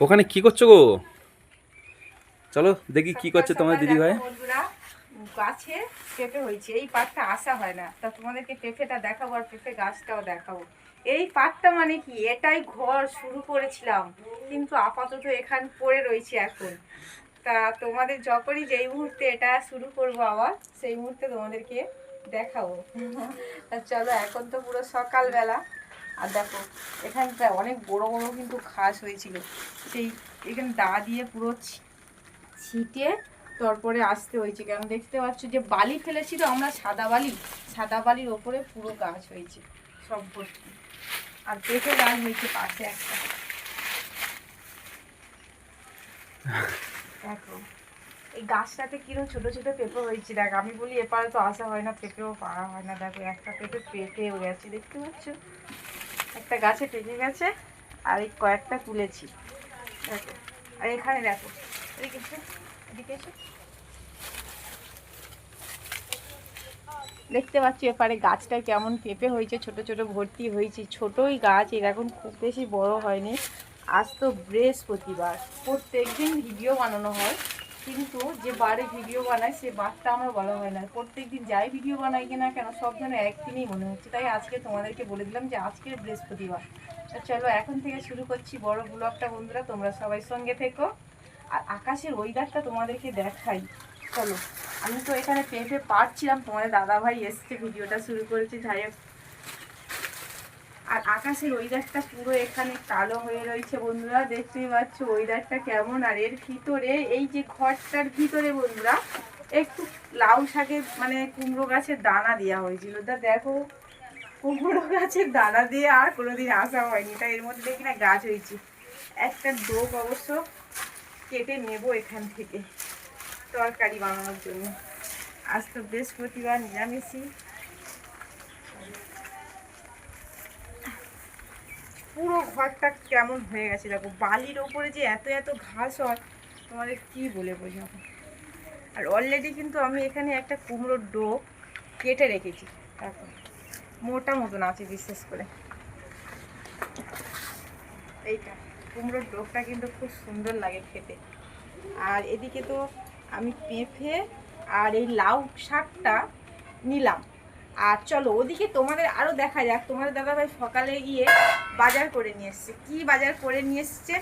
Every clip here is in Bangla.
ওখানে কি করছ গো? চলো দেখি কি করছে তোমার দিদি ভাই গাছে পেঁপে হয়েছে এই পাটটা আসা হয় না। তা তোমাদেরকে পেঁপেটা দেখাবো আর পেঁপে গাছটাও দেখাবো। এই পাটটা মানে কি? এটাই ঘর শুরু করেছিলাম কিন্তু আপাতত এখানে পড়ে রয়েছে এখন। তা তোমাদের যখনই যেই মুহূর্তে এটা শুরু করব আবার সেই মুহূর্তে তোমাদেরকে দেখাবো। তা চলো এখন তো পুরো সকালবেলা। আর দেখো এখানটা অনেক বড় বড় কিন্তু ঘাস হয়েছিল। সেই এখানে দা দিয়ে পুরো ছিটে তারপরে আসতে হয়েছে। কেন দেখতে পাচ্ছ যে বালি ফেলেছিল, আমরা সাদা বালি, সাদা বালির ওপরে পুরো গাছ হয়েছে, সব ভর্তি। আর পেঁপে গাছ হয়েছে পাশে একটা। দেখো, এই গাছটাতে কীরকম ছোট ছোট পেঁপে হয়েছে, দেখ, আমি বলি এপারে তো আসা হয় না, পেঁপেও পাড়া হয় না। দেখো, একটা পেঁপে পেঁপেও গেছে, দেখতে পাচ্ছ? একটা গাছে টেকে গেছে, আর এই কয়েকটা তুলেছি। আর এখানে দেখো, এদিকে দেখতে পাচ্ছি এপারে গাছটা কেমন পেঁপে হয়েছে, ছোট ছোট ভর্তি হয়েছে। ছোটই গাছ এরকম খুব বেশি বড় হয়নি। আজ তো বৃহস্পতিবার প্রত্যেক দিন ভিডিও বানানো হয়। কিন্তু যে বারে ভিডিও বানায়, সে বারটা আমার বলা হয় না। প্রত্যেক দিন যাই ভিডিও বানাই কিনা কেন, সব যেন একদিনই মনে হচ্ছে। তাই আজকে তোমাদেরকে বলে দিলাম যে আজকে বৃহস্পতিবার। তো চলো, এখন থেকে শুরু করছি বড় ব্লগটা, বন্ধুরা। তোমরা সবাই সঙ্গে থেকো। আর আকাশের ওয়েদারটা তোমাদেরকে দেখাই। চলো, আমি তো এখানে পেঁপে পারছিলাম তোমাদের দাদা ভাই এসছে, ভিডিওটা শুরু করেছি। যাই হোক আর আকাশের ওয়েদারটা পুরো এখানে কালো হয়ে রয়েছে বন্ধুরা, দেখতেই পাচ্ছ ওয়েদারটা কেমন আর এর ভিতরে, এই যে ঘরটার ভিতরে বন্ধুরা, একটু লাউ শাকের মানে কুমড়ো গাছের দানা দেওয়া হয়েছিল। তা দেখো, কুমড়ো গাছের দানা দিয়ে আর কোনোদিন আসা হয়নি। তাই এর মধ্যে দেখি না গাছ হয়েছে। একটা ডোক অবশ্য কেটে নেব এখান থেকে, তরকারি বানানোর জন্য। আজ তো বৃহস্পতিবার, নিরামিষই। পুরো ঘরটা কেমন হয়ে গেছে দেখো। বালির ওপরে যে এত এত ঘাস হয়, তোমাদের কি বলে বোঝাবো? আর অলরেডি কিন্তু আমি এখানে একটা কুমড়োর ডো কেটে রেখেছি। দেখো, মোটা মতন আছে বিশেষ করে। এইটা, কুমড়োর ডোকটা কিন্তু খুব সুন্দর লাগে খেতে। আর এদিকে তো আমি পেঁপে আর এই লাউ শাকটা নিলাম। আর চলো, ওদিকে তোমাদের আরও দেখা যাক। তোমাদের দাদাভাই সকালে গিয়ে বাজার করে নিয়ে এসছে। কী বাজার করে নিয়ে এসছে,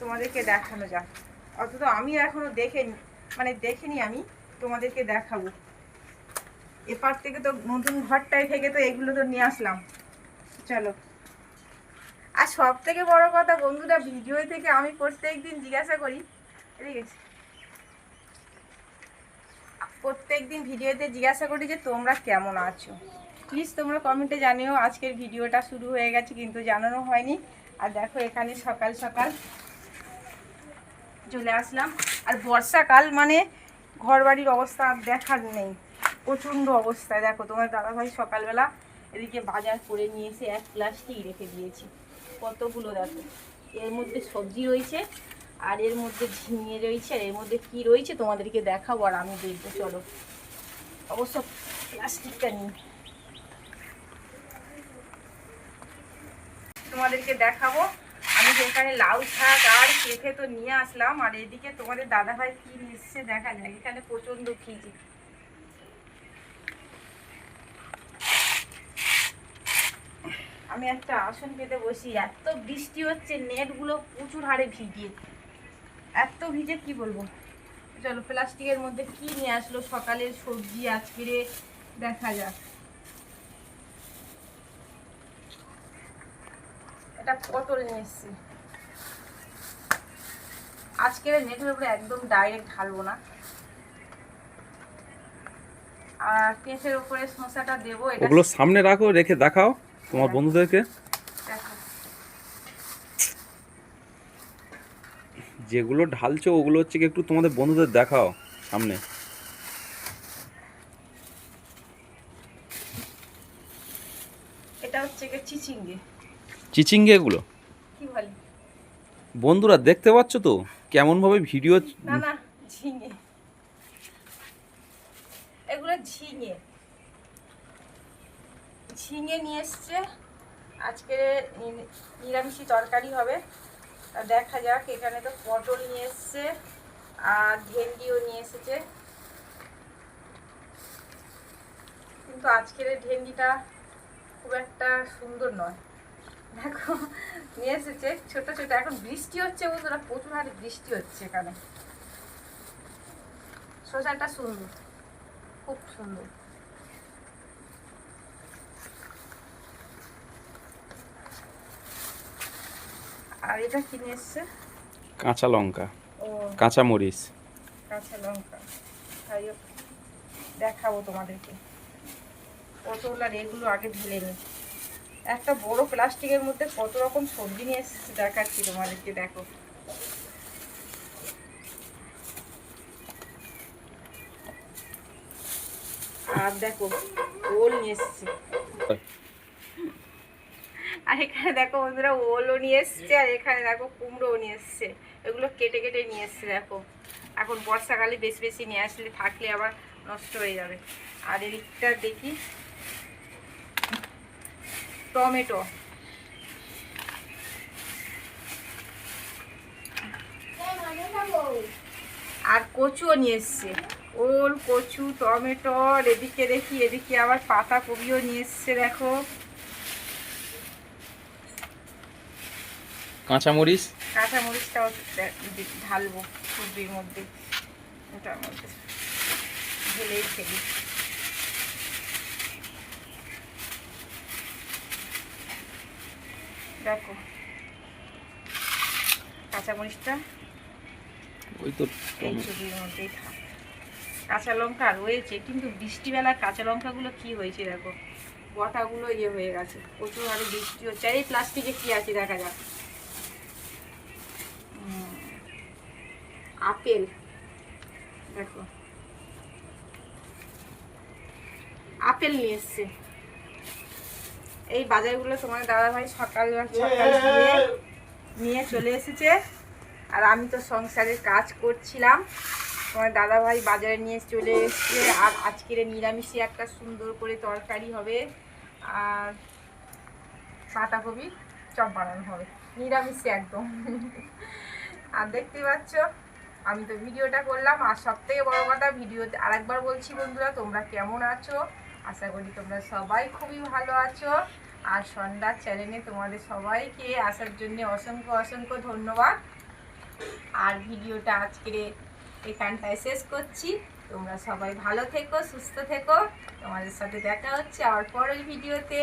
তোমাদেরকে দেখানো যাক। অথচ আমি এখনও দেখেনি মানে দেখিনি আমি, তোমাদেরকে দেখাবো। এপার থেকে তো নতুন ঘরটায় থেকে তো এগুলো তো নিয়ে আসলাম। চলো। আর সব থেকে বড় কথা, বন্ধুরা, ভিডিও থেকে আমি প্রত্যেক দিন জিজ্ঞাসা করি। ঠিক আছে? প্রত্যেক দিন ভিডিওতে জিজ্ঞাসা করি যে তোমরা কেমন আছো? প্লিজ তোমরা কমেন্টে জানিও, আজকের ভিডিওটা শুরু হয়ে গেছে কিন্তু জানানো হয়নি। আর দেখো এখানে সকাল সকাল চলে আসলাম। আর বর্ষাকাল মানে ঘর বাড়ির অবস্থা আর দেখার নেই। প্রচণ্ড অবস্থায় দেখো তোমার দাদাভাই সকালবেলা এদিকে বাজার করে নিয়ে এসে এক প্লাস্টিক রেখে দিয়েছি। কতগুলো দেখো? এর মধ্যে সবজি রয়েছে। আর এর মধ্যে ঝিঙে রয়েছে, আর এর মধ্যে কি রয়েছে তোমাদেরকে দেখাবো আর আমি দেখব, চলো। অবশ্য প্লাস্টিকটা নিই। তোমাদেরকে দেখাবো। আমি যেখানে লাউ শাক আর পেঁপে তো নিয়ে আসলাম, আর এদিকে তোমাদের দাদা ভাই কি নিচ্ছে দেখা যায় এখানে প্রচণ্ড খিজি আমি একটা আসন পেতে বসি, এত বৃষ্টি হচ্ছে, নেটগুলো প্রচুর হারে ভিজে এত ভিজে কি বলব? চলো প্লাস্টিকের মধ্যে কি নিয়ে আসলো সকালের সবজি আজকে দেখা যাক। এটা পটল নিয়ে এসছি। আজকের নেটের উপরে একদম ডাইরেক্ট ঢালবো না। আর পেঁপের উপরে শসাটা দেবো এটা ওগুলো সামনে রাখো রেখে দেখাও তোমার বন্ধুদেরকে দেখো যেগুলো ঢালছো ওগুলো হচ্ছে কি একটু তোমাদের বন্ধুদের দেখাও সামনে। এটা হচ্ছে গিয়ে চিচিঙ্গে। চিচিঙ্গে এগুলো কি বলে? বন্ধুরা দেখতে পাচ্ছ তো? কেমনভাবে ভিডিও না না ঝিঙে। এগুলো ঝিঙে। ঝিঙে নিয়ে এসছে। আজকে নিরামিষি তরকারি হবে। দেখা যাক, এখানে তো পটল নিয়ে এসছে, আর ভেন্ডিও নিয়ে এসেছে। কিন্তু আজকের ভেন্ডিটা খুব একটা সুন্দর নয়। দেখো, নিয়ে এসেছে, ছোট ছোট, এখন বৃষ্টি হচ্ছে বন্ধুরা, প্রচুর হারে বৃষ্টি হচ্ছে এখানে। শসাটা সুন্দর, খুব সুন্দর। আর এটা কিনে এসছে? কাঁচা লঙ্কা। ও। কাঁচা মরিচ। কাঁচা লঙ্কা। তাই দেখাবো তোমাদেরকে। পটল আর এগুলো আগে ঢেলে নি একটা বড় প্লাস্টিকের মধ্যে কত রকম সবজি নিয়ে এসেছে দেখাচ্ছি তোমাদেরকে দেখো। আর দেখো ওল নিয়ে এসছে। আর এখানে দেখো বন্ধুরা ওলও নিয়ে এসছে, আর এখানে দেখো কুমড়োও নিয়ে এসছে। এগুলো কেটে কেটে নিয়ে এসছে, দেখো। এখন বর্ষাকালে বেশি বেশি নিয়ে আসলে থাকলে আবার নষ্ট হয়ে যাবে। আর এদিকটা দেখি। টমেটো। আর কচুও নিয়ে এসছে। ওল, কচু, টমেটো, আর এদিকে দেখি, এদিকে আবার পাতা কপিও নিয়ে এসছে, দেখো। কাঁচা মরিচ কাঁচা মরিচটাও দে- দি- ঢালবো সবজির মধ্যে ওটার মধ্যে। ঢেলেই ফেলি। দেখো কাঁচা মরিচটা ওই তো ছবির মধ্যেই থাক। কাঁচা লঙ্কা রয়েছে কিন্তু বৃষ্টিবেলা কাঁচা লঙ্কাগুলো কি হয়েছে দেখো? গোটাগুলো ইয়ে হয়ে গেছে প্রচুর আরও বৃষ্টি হচ্ছে। আর এই প্লাস্টিকে কি আছে দেখা যাক? আপেল। দেখো। আপেল নিয়ে এসছে। এই বাজারগুলো তোমার দাদা ভাই সকাল সকাল দিয়ে নিয়ে চলে এসেছে। আর আমি তো সংসারের কাজ করছিলাম। তোমার দাদা ভাই বাজারে নিয়ে চলে এসছে। আর আজকের নিরামিষে একটা সুন্দর করে তরকারি হবে। আর বাঁধাকপি চপ বানানো হবে। নিরামিষে একদম। আর দেখতে পাচ্ছ আমি তো ভিডিওটা করলাম, আর সব থেকে বড়ো কথা, ভিডিওতে আরেকবার বলছি বন্ধুরা, তোমরা কেমন আছো? আশা করি তোমরা সবাই খুবই ভালো আছো। আর সন্ধ্যার চ্যানেলে তোমাদের সবাইকে আসার জন্য অসংখ্য অসংখ্য ধন্যবাদ। আর ভিডিওটা আজকে এখানটায় শেষ করছি। তোমরা সবাই ভালো থেকো, সুস্থ থেকো। তোমাদের সাথে দেখা হচ্ছে আর পরের ভিডিওতে।